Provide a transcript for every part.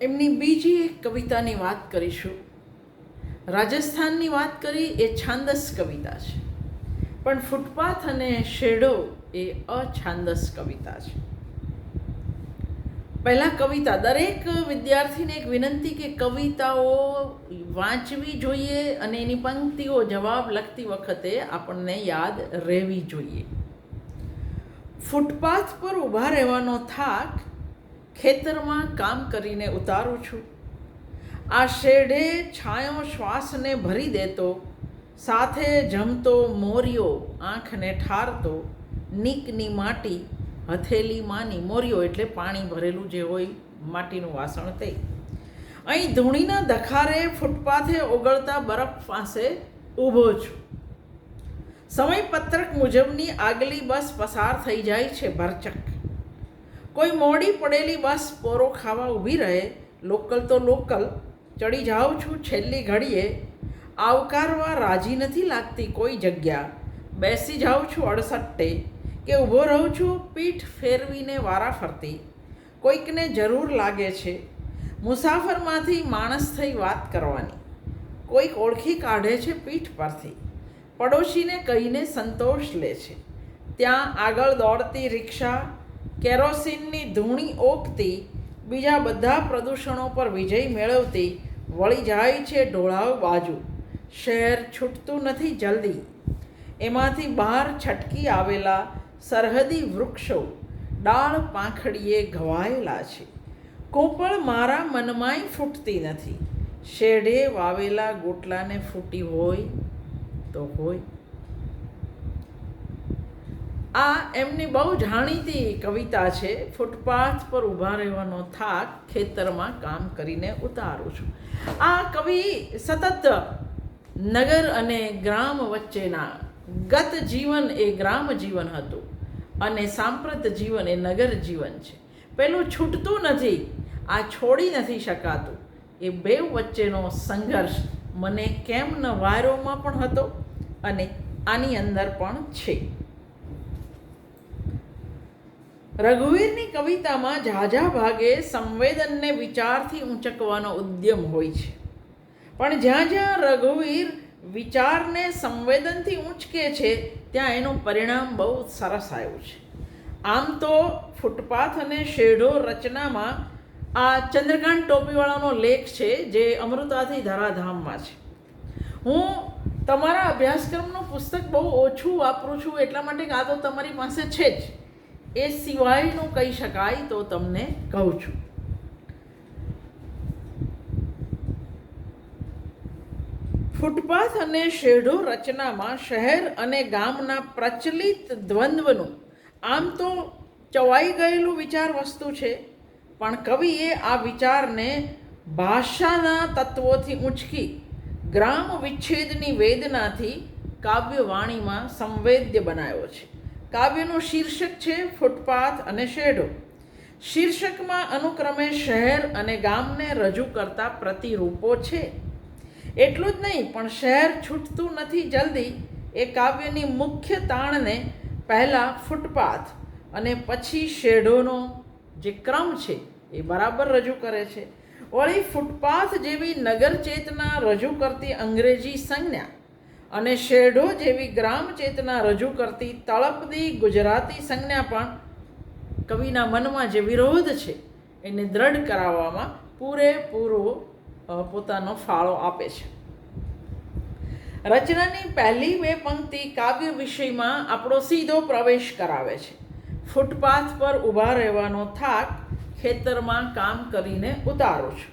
એમની બીજી એક કવિતાની વાત કરીશું. રાજસ્થાનની વાત કરી એ છાંદસ કવિતા છે. પણ ફૂટપાથ અને શેડો એ અછાંદસ કવિતા છે. પહેલાં કવિતા, દરેક વિદ્યાર્થીને એક વિનંતી કે કવિતાઓ વાંચવી જોઈએ અને એની પંક્તિઓ જવાબ લખતી વખતે આપણને યાદ રહેવી જોઈએ. ફૂટપાથ પર ઊભા રહેવાનો થાક ખેતરમાં કામ કરીને ઉતારું છું. આ શેઢે છાંયો શ્વાસને ભરી દેતો, સાથે જમતો, મોરિયો આંખને ઠારતો, નીકની માટી હથેલી માની, મોરિયો એટલે પાણી ભરેલું જે હોય માટીનું વાસણ તે. અહીં ધૂણીના ધખારે ફૂટપાથે ઓગળતા બરફ પાસે ઊભો છું. સમયપત્રક મુજબની આગલી બસ પસાર થઈ જાય છે ભરચક. કોઈ મોડી પડેલી બસ પોરો ખાવા ઊભી રહે, લોકલ તો લોકલ, ચડી જાઉં છું છેલ્લી ઘડીએ. આવકારવા રાજી નથી લાગતી કોઈ જગ્યા. બેસી જાઉં છું અડસટ્ટે કે ઊભો રહું છું પીઠ ફેરવીને વારા ફરતી. કોઈકને જરૂર લાગે છે. મુસાફરમાંથી માણસ થઈ વાત કરવાની. કોઈક ઓળખી કાઢે છે પીઠ પરથી. પડોશીને કહીને સંતોષ લે છે. ત્યાં આગળ દોડતી રિક્ષા કેરોસીનની ધૂણી ઓકતી બીજા બધા પ્રદૂષણો પર વિજય મેળવતી વળી જાય છે ઢોળાવ બાજુ. શહેર છૂટતું નથી જલ્દી. એમાંથી બહાર છટકી આવેલા સરહદી વૃક્ષો ડાળ પાંખડીએ ઘવાયેલા છે. કોપળ મારા મનમાંય ફૂટતી નથી. શેઢે વાવેલા ગોટલાને ફૂટી હોય તો હોય. આ એમની બહુ જાણીતી કવિતા છે. ફૂટપાથ પર ઊભા રહેવાનો થાક ખેતરમાં કામ કરીને ઉતારું છું. આ કવિ સતત નગર અને ગ્રામ વચ્ચેના ગત જીવન એ ગ્રામ જીવન હતું અને સાંપ્રત જીવન એ નગર જીવન છે. પેલું છૂટતું નથી, આ છોડી નથી શકાતું. એ બે વચ્ચેનો સંઘર્ષ મને કેમ ન વાયરોમાં પણ હતો અને આની અંદર પણ છે. રઘુવીરની કવિતામાં ઝાઝા ભાગે સંવેદનને વિચારથી ઊંચકવાનો ઉદ્યમ હોય છે. પણ જ્યાં જ્યાં રઘુવીર વિચારને સંવેદનથી ઊંચકે છે, ત્યાં એનું પરિણામ બહુ સરસ આવ્યું છે. આમ તો ફૂટપાથ અને શેઢો રચનામાં આ ચંદ્રકાંત ટોપીવાળાનો લેખ છે, જે અમૃતાથી ધરાધામમાં છે. હું તમારા અભ્યાસક્રમનું પુસ્તક બહુ ઓછું વાપરું છું, એટલા માટે કે તો તમારી પાસે છે જ. એ સિવાયનું કહી શકાય તો તમને કહું છું. ફૂટપાથ અને શેઢો રચનામાં શહેર અને ગામના પ્રચલિત દ્વંદ્વનું આમ તો ચવાઈ ગયેલું વિચાર વસ્તુ છે, પણ કવિએ આ વિચારને ભાષાના તત્વોથી ઊંચકી ગ્રામ વિચ્છેદની વેદનાથી કાવ્યવાણીમાં સંવેદ્ય બનાવ્યો છે. કાવ્યનું શીર્ષક છે ફૂટપાથ અને શેડો. શીર્ષકમાં અનુક્રમે શહેર અને ગામને રજૂ કરતા પ્રતિરૂપો છે. એટલું જ નહીં, પણ શહેર છૂટતું નથી જલ્દી. એ કાવ્યની મુખ્ય તાણને પહેલાં ફૂટપાથ અને પછી શેઢોનો જે ક્રમ છે એ બરાબર રજૂ કરે છે. વળી ફૂટપાથ જેવી નગર ચેતના રજૂ કરતી અંગ્રેજી સંજ્ઞા અને શેઢો જેવી ગ્રામ ચેતના રજૂ કરતી તળપદી ગુજરાતી સંજ્ઞા પણ કવિના મનમાં જે વિરોધ છે, એને દ્રઢ કરાવવામાં પૂરેપૂરો પોતાનો ફાળો આપે છે. રચનાની પહેલી બે પંક્તિ કાવ્ય વિષયમાં આપણો સીધો પ્રવેશ કરાવે છે. ફૂટપાથ પર ઊભા રહેવાનો થાક ખેતરમાં કામ કરીને ઉતારો છું.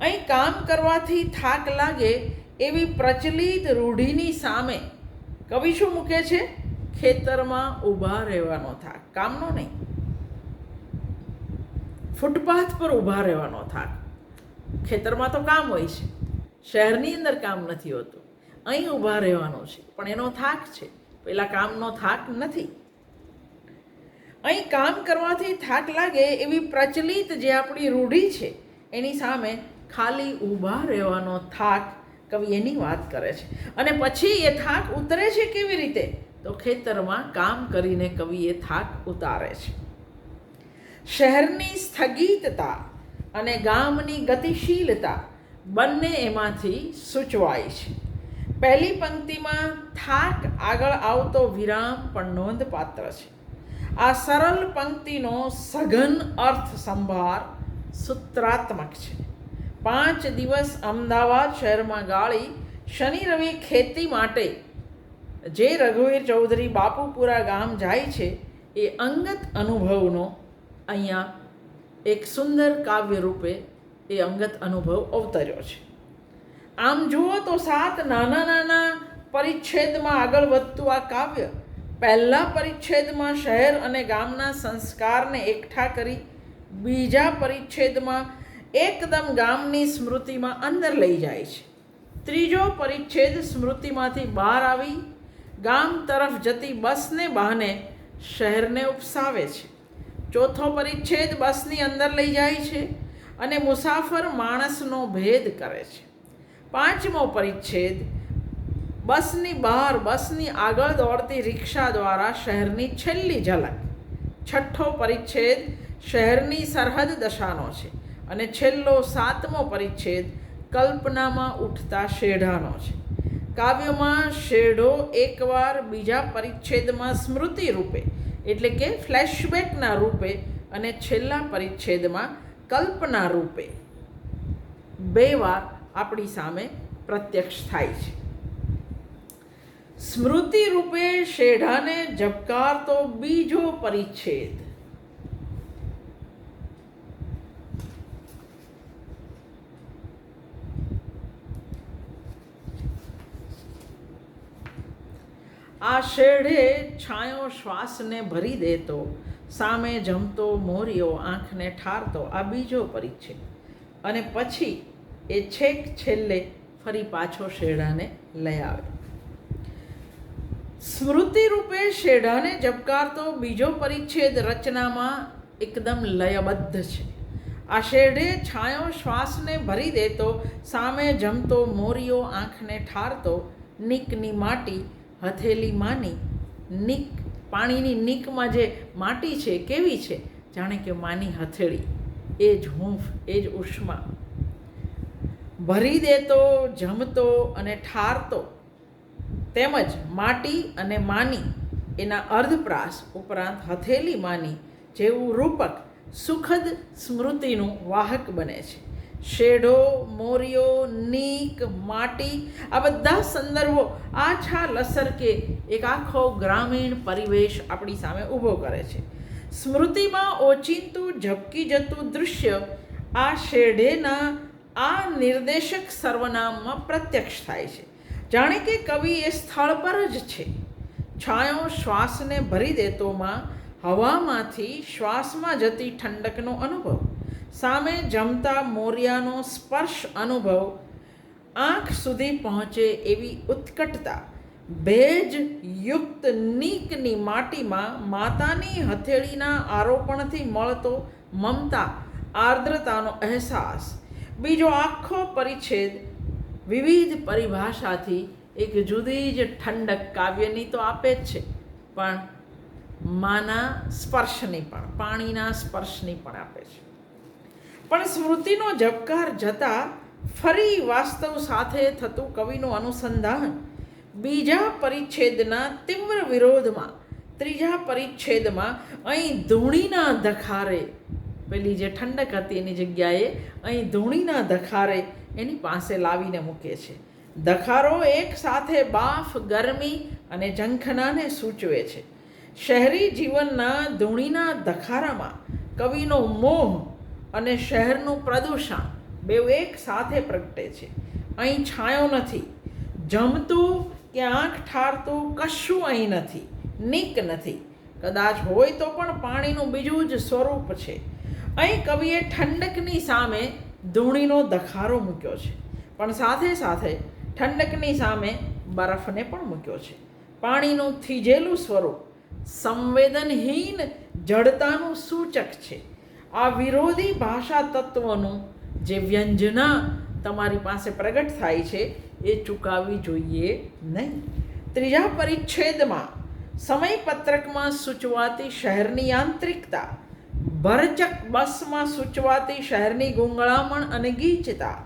અહીં કામ કરવાથી થાક લાગે એવી પ્રચલિત રૂઢિની સામે કવિ શું મૂકે છે? ખેતરમાં ઊભા રહેવાનો થાક. કામનો નહીં. ફૂટપાથ પર ઊભા રહેવાનો થાક. ખેતરમાં તો કામ હોય છે. શહેરની અંદર કામ નથી હોતું. અહીં ઊભા રહેવાનું છે. પણ એનો થાક છે. પેલા કામનો થાક નથી. અહીં કામ કરવાથી થાક લાગે એવી પ્રચલિત જે આપણી રૂઢિ છે, એની સામે ખાલી ઊભા રહેવાનો થાક કવિ એની વાત કરે છે. અને પછી એ થાક ઉતરે છે કેવી રીતે? તો ખેતરમાં કામ કરીને કવિ એ થાક ઉતારે છે. શહેરની સ્થગિતતા અને ગામની ગતિશીલતા બંને એમાંથી સૂચવાય છે. પહેલી પંક્તિમાં થાક આગળ આવતો વિરામ પણ નોંધપાત્ર છે. આ સરળ પંક્તિનો સઘન અર્થ સંભાર સૂત્રાત્મક છે. પાંચ દિવસ અમદાવાદ શહેરમાં ગાળી શનિ રવિ ખેતી માટે. જે રઘુવીર ચૌધરી બાપુપુરા ગામ જાય છે, એ અંગત અનુભવનો અહીંયા એક સુંદર કાવ્ય રૂપે એ અંગત અનુભવ અવતર્યો છે. આમ જુઓ તો સાત નાના નાના પરિચ્છેદમાં આગળ વધતું આ કાવ્ય પહેલા પરિચ્છેદમાં શહેર અને ગામના સંસ્કારને એકઠા કરી બીજા પરિચ્છેદમાં એકદમ ગામની સ્મૃતિમાં અંદર લઈ જાય છે. ત્રીજો પરિચ્છેદ સ્મૃતિમાંથી બહાર આવી, ગામ તરફ જતી બસને બહાને શહેરને ઉપસાવે છે. ચોથો પરિચ્છેદ બસની અંદર લઈ જાય છે અને મુસાફર માણસનો ભેદ કરે છે. પાંચમો પરિચ્છેદ, બસની બહાર, બસની આગળ દોડતી રિક્ષા દ્વારા શહેરની છેલ્લી ઝલક. છઠ્ઠો પરિચ્છેદ, શહેરની સરહદ દશાનો છે. અને છેલ્લો સાતમો પરિચ્છેદ કલ્પનામાં ઉઠતા શેઢાનો છે. કાવ્યમાં શેઢો એકવાર બીજા પરિચ્છેદમાં સ્મૃતિ રૂપે, એટલે કે ફ્લેશબેકના રૂપે અને છેલ્લા પરિચ્છેદમાં કલ્પના રૂપે. બે વાર આપણી સામે પ્રત્યક્ષ થાય છે. સ્મૃતિ રૂપે શેઢાને ઝબકારતો બીજો પરિચ્છેદ. આ શેઢે છાંયો શ્વાસને ભરી દેતો, સામે જમતો મોરિયો આંખને ઠારતો, આ બીજો પરિચ્છેદ અને પછી એ છેક છેલ્લે ફરી પાછો શેઢાને લઈ આવે. સ્મૃતિ રૂપે શેઢાને જબકારતો બીજો પરિચ્છેદ રચનામાં એકદમ લયબદ્ધ છે. આ શેઢે છાંયો શ્વાસને ભરી દેતો, સામે જમતો મોરિયો આંખને ઠારતો, નીકની માટી હથેલી માની, નીક, પાણીની નીકમાં જે માટી છે, કેવી છે? જાણે કે માની હથેળી. એ જ હૂંફ, એ જ ઉષ્મા. ભરી દેતો, જમતો અને ઠારતો. તેમજ માટી અને માની, એના અર્ધપ્રાસ ઉપરાંત હથેલી માની જેવું રૂપક સુખદ સ્મૃતિનું વાહક બને છે. શેઢો મોરિયો નીક, માટી, આ બધા સંદર્ભો આછા લસર કે એક આખો ગ્રામીણ પરિવેશ આપણી સામે ઊભો કરે છે. સ્મૃતિમાં ઓચિંતું, ઝબકી જતું દૃશ્ય આ શેઢેના આ નિર્દેશક સર્વનામમાં પ્રત્યક્ષ થાય છે. જાણે કે કવિ એ સ્થળ પર જ છે. છાંયો શ્વાસને ભરી દેતોમાં હવામાંથી શ્વાસમાં જતી ઠંડકનો અનુભવ. સામે જમતા મોર્યાનો સ્પર્શ અનુભવ, આંખ સુધી પહોંચે એવી ઉત્કટતા, ભેજ યુક્ત નીકની માટીમાં માતાની હથેળીના આરોપણથી મળતો મમતા, આર્દ્રતાનો અહેસાસ, બીજો આખો પરિચ્છેદ વિવિધ પરિભાષાથી એક જુદી જ ઠંડક કાવ્યની તો આપે જ છે, પણ માના સ્પર્શની પણ, પાણીના સ્પર્શની પણ આપે છે. પણ સ્મૃતિનો ઝબકાર જતાં ફરી વાસ્તવ સાથે થતું કવિનું અનુસંધાન, બીજા પરિચ્છેદના તીવ્ર વિરોધમાં, ત્રીજા પરિચ્છેદમાં અહીં ધૂણીના ધખારે, પેલી જે ઠંડક હતી એની જગ્યાએ અહીં ધૂણીના ધખારે એની પાસે લાવીને મૂકે છે. ધખારો એક સાથે બાફ, ગરમી અને ઝંખનાને સૂચવે છે. શહેરી જીવનના ધૂણીના ધખારામાં કવિનો મોહ અને શહેરનું પ્રદૂષણ બે એક સાથે પ્રગટે છે. અહીં છાંયો નથી. જમતું કે આંખ ઠારતું કશું અહીં નથી. નીક નથી. કદાચ હોય તો પણ પાણીનું બીજું જ સ્વરૂપ છે. અહીં કવિએ ઠંડકની સામે ધૂણીનો દખારો મૂક્યો છે. પણ સાથે સાથે ઠંડકની સામે બરફને પણ મૂક્યો છે. પાણીનું થીજેલું સ્વરૂપ સંવેદનહીન જડતાનું સૂચક છે. આ વિરોધી ભાષા તત્વનું જે વ્યંજના તમારી પાસે પ્રગટ થાય છે, એ ચૂકાવવી જોઈએ નહીં. ત્રીજા પરિચ્છેદમાં સમયપત્રકમાં સૂચવાતી શહેરની યાંત્રિકતા, ભરચક બસમાં સૂચવાતી શહેરની ગુંગળામણ અને ગીચતા,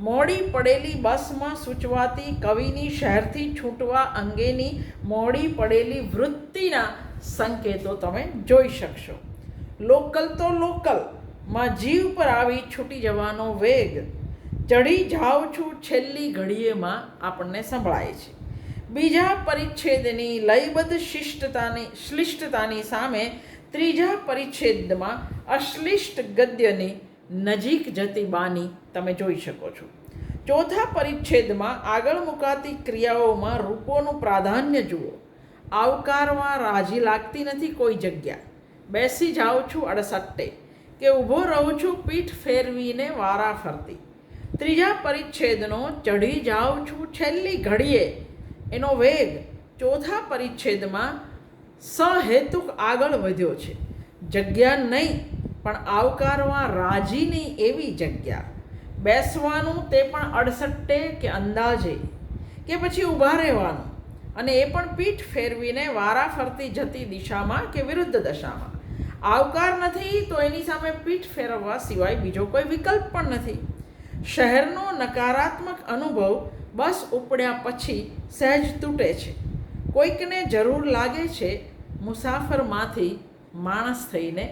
મોડી પડેલી બસમાં સૂચવાતી કવિની શહેરથી છૂટવા અંગેની મોડી પડેલી વૃત્તિના સંકેતો તમે જોઈ શકશો. લોકલ તો લોકલ. માં જીવ પર આવી છૂટી જવાનો વેગ. ચઢી જાઉં છું છેલ્લી ઘડીએમાં આપણને સંભળાય છે. બીજા પરિચ્છેદની લયબદ્ધ શિષ્ટતાની, શ્લિષ્ટતાની સામે ત્રીજા પરિચ્છેદમાં અશ્લિષ્ટ ગદ્યની નજીક જતી બાની તમે જોઈ શકો છો. ચોથા પરિચ્છેદમાં આગળ મુકાતી ક્રિયાઓમાં રૂપોનું પ્રાધાન્ય જુઓ. આવકારવા રાજી લાગતી નથી કોઈ જગ્યા. બેસી જાઉં છું અડસટ્ટે કે ઊભો રહું છું પીઠ ફેરવીને વારા ફરતી. ત્રીજા પરિચ્છેદનો, ચઢી જાઉં છું છેલ્લી ઘડીએ. એનો વેગ ચોથા પરિચ્છેદમાં સહેતુક આગળ વધ્યો છે. જગ્યા નહીં, પણ આવકારવા રાજીની એવી જગ્યા. બેસવાનું તે પણ અડસટ્ટે કે અંદાજે, કે પછી ઊભા રહેવાનું. અને એ પણ પીઠ ફેરવીને વારા ફરતી જતી દિશામાં કે વિરુદ્ધ દશામાં. આવકાર નથી, તો એની સામે પીઠ ફેરવવા સિવાય બીજો કોઈ વિકલ્પ પણ નથી. શહેરનો નકારાત્મક અનુભવ બસ ઉપડ્યા પછી સહેજ તૂટે છે. કોઈકને જરૂર લાગે છે મુસાફરમાંથી માણસ થઈને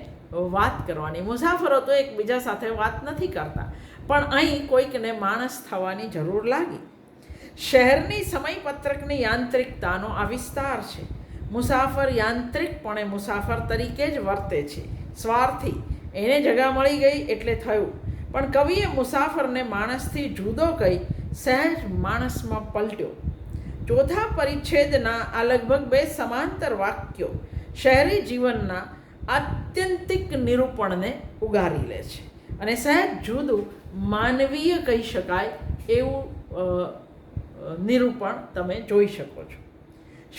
વાત કરવાની. મુસાફરો તો એકબીજા સાથે વાત નથી કરતા, પણ અહીં કોઈકને માણસ થવાની જરૂર લાગી. શહેરની સમયપત્રકની યાંત્રિકતાનો આ વિસ્તાર છે. મુસાફર યાંત્રિકપણે મુસાફર તરીકે જ વર્તે છે. સ્વાર્થી. એને જગા મળી ગઈ એટલે થયું. પણ કવિએ મુસાફરને માણસથી જુદો કહી સહેજ માણસમાં પલટ્યો. ચોથા પરિચ્છેદના આ લગભગ બે સમાંતર વાક્યો શહેરી જીવનના આત્યંતિક નિરૂપણને ઉગારી લે છે. અને સહેજ જુદું માનવીય કહી શકાય એવું નિરૂપણ તમે જોઈ શકો છો.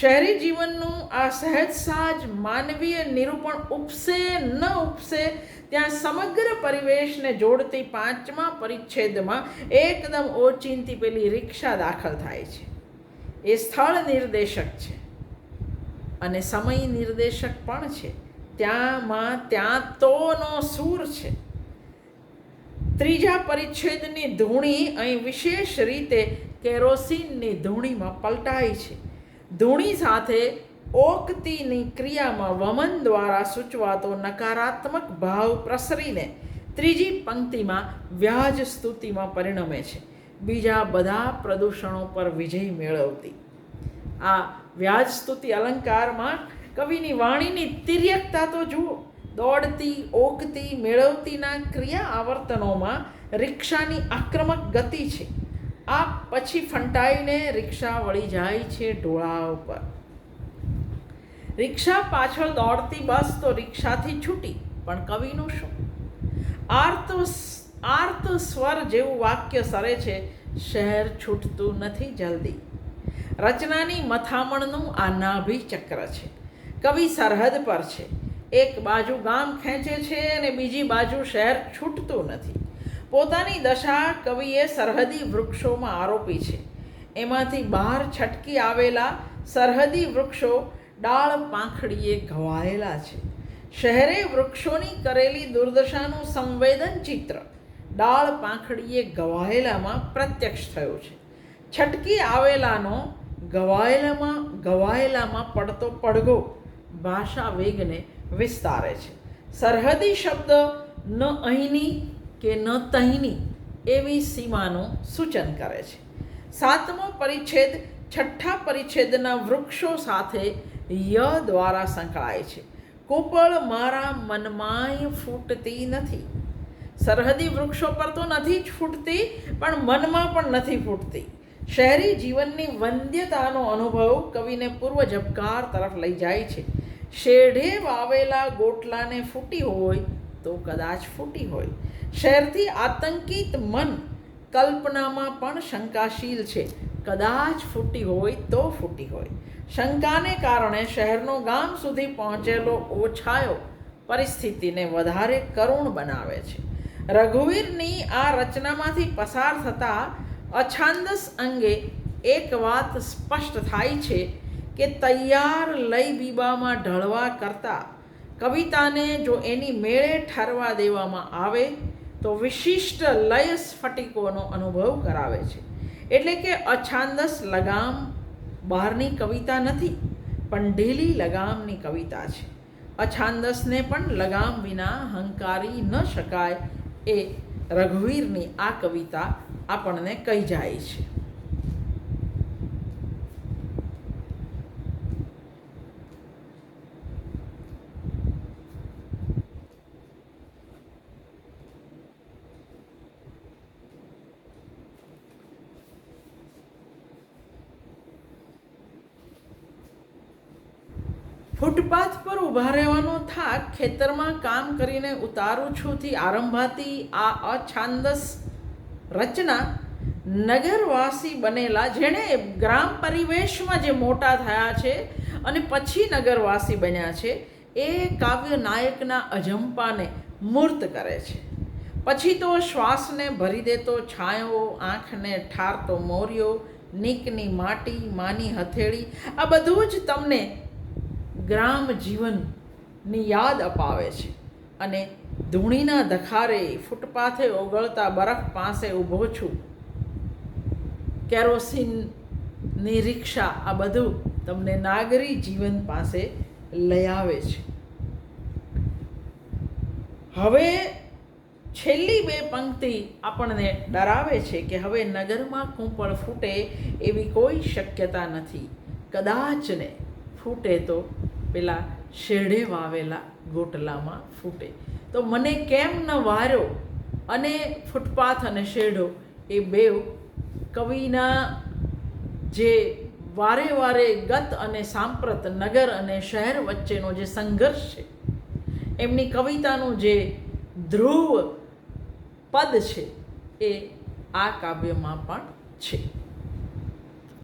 શહેરી જીવનનું આ સહેજ સાજ માનવીય નિરૂપણ ઉપસે, ન ઉપસે, ત્યાં સમગ્ર પરિવેશને જોડતી પાંચમા પરિચ્છેદમાં એકદમ ઓચિંતી પેલી રિક્ષા દાખલ થાય છે. એ સ્થળ નિર્દેશક છે. અને સમય નિર્દેશક પણ છે. ત્યાંમાં ત્યાં તોનો સૂર છે. ત્રીજા પરિચ્છેદની ધૂણી અહીં વિશેષ રીતે કેરોસીનની ધૂણીમાં પલટાઈ છે. ધૂણી સાથે ઓકતીની ક્રિયામાં વમન દ્વારા સૂચવાતો નકારાત્મક ભાવ પ્રસરીને ત્રીજી પંક્તિમાં વ્યાજ સ્તુતિમાં પરિણમે છે. બીજા બધા પ્રદૂષણો પર વિજય મેળવતી. આ વ્યાજ સ્તુતિ અલંકારમાં કવિની વાણીની તિર્યકતા તો જુઓ. દોડતી, ઓકતી, મેળવતીના ક્રિયા આવર્તનોમાં રિક્ષાની આક્રમક ગતિ છે. આ પછી ફંટાઈને રિક્ષા વળી જાય છે ઢોળા ઉપર. રિક્ષા પાછળ દોડતી બસ તો રિક્ષાથી છૂટી, પણ કવિનું શું? આર્ત આર્ત સ્વર જેવું વાક્ય સરે છે, શહેર છૂટતું નથી જલ્દી. રચનાની મથામણનું આ નાભી ચક્ર છે. કવિ સરહદ પર છે. એક બાજુ ગામ ખેંચે છે અને બીજી બાજુ શહેર છૂટતું નથી. પોતાની દશા કવિએ સરહદી વૃક્ષોમાં આરોપી છે. એમાંથી બહાર છટકી આવેલા સરહદી વૃક્ષો ડાળ પાંખડીએ ઘવાયેલા છે. શહેરે વૃક્ષોની કરેલી દુર્દશાનું સંવેદન ચિત્ર ડાળ પાંખડીએ ગવાયેલામાં પ્રત્યક્ષ થયું છે. છટકી આવેલાનો ગવાયેલામાં ગવાયેલામાં પડતો પડઘો ભાષા વેગને વિસ્તારે છે. સરહદી શબ્દ ન અહીંની કે ન તહીંની એવી સીમાનું સૂચન કરે છે. સાતમો પરિચ્છેદ છઠ્ઠા પરિચ્છેદના વૃક્ષો સાથે ય દ્વારા સંકળાય છે. કોપળ મારા મનમાંય ફૂટતી નથી. સરહદી વૃક્ષો પર તો નથી જ ફૂટતી, પણ મનમાં પણ નથી ફૂટતી. શહેરી જીવનની વંદ્યતાનો અનુભવ કવિને પૂર્વ ઝબકાર તરફ લઈ જાય છે. શેઢે વાવેલા ગોટલાને ફૂટી હોય તો કદાચ ફૂટી હોય. શહેરથી આતંકિત મન કલ્પનામાં પણ શંકાશીલ છે. કદાચ ફૂટી હોય તો ફૂટી હોય. શંકાને કારણે શહેરનો ગામ સુધી પહોંચેલો ઓછાયો પરિસ્થિતિને વધારે કરુણ બનાવે છે. રઘુવીરની આ રચનામાંથી પસાર થતા અછાંદસ અંગે એક વાત સ્પષ્ટ થાય છે કે તૈયાર લઈ બીબામાં ઢળવા કરતાં કવિતાને જો એની મેળે ઠરવા દેવામાં આવે તો વિશિષ્ટ લય સ્ફટિકોનો અનુભવ કરાવે છે. એટલે કે અછાંદસ લગામ બહારની કવિતા નથી, પણ ઢીલી લગામની કવિતા છે. અછાંદસને પણ લગામ વિના હંકારી ન શકાય એ રઘુવીરની આ કવિતા આપણને કહી જાય છે. ફૂટપાથ પર ઊભા રહેવાનો થાક ખેતરમાં કામ કરીને ઉતારું છુંથી આરંભાતી આ અછાંદસ રચના નગરવાસી બનેલા જેણે ગ્રામ પરિવેશમાં જે મોટા થયા છે અને પછી નગરવાસી બન્યા છે, એ કાવ્ય નાયકના અજંપાને મૂર્ત કરે છે. પછી તો શ્વાસને ભરી દેતો, છાંયો, આંખને ઠારતો, મોર્યો, નીકની માટી, માની હથેળી, આ બધું જ તમને ગ્રામ જીવનની યાદ અપાવે છે. અને ધૂણીના ધખારે ફૂટપાથે ઓગળતા બરફ પાસે ઊભો છું. કેરોસીનની રિક્ષા આ બધું તમને નાગરી જીવન પાસે લઈ આવે છે. હવે છેલ્લી બે પંક્તિ આપણને ડરાવે છે કે હવે નગરમાં કૂંપળ ફૂટે એવી કોઈ શક્યતા નથી. કદાચને ફૂટે તો પેલા શેઢે વાવેલા ગોટલામાં ફૂટે. તો મને કેમ ન વાર્યો અને ફૂટપાથ અને શેઢો એ બેવ કવિના જે વારે વારે ગત અને સાંપ્રત નગર અને શહેર વચ્ચેનો જે સંઘર્ષ છે, એમની કવિતાનું જે ધ્રુવ પદ છે એ આ કાવ્યમાં પણ છે.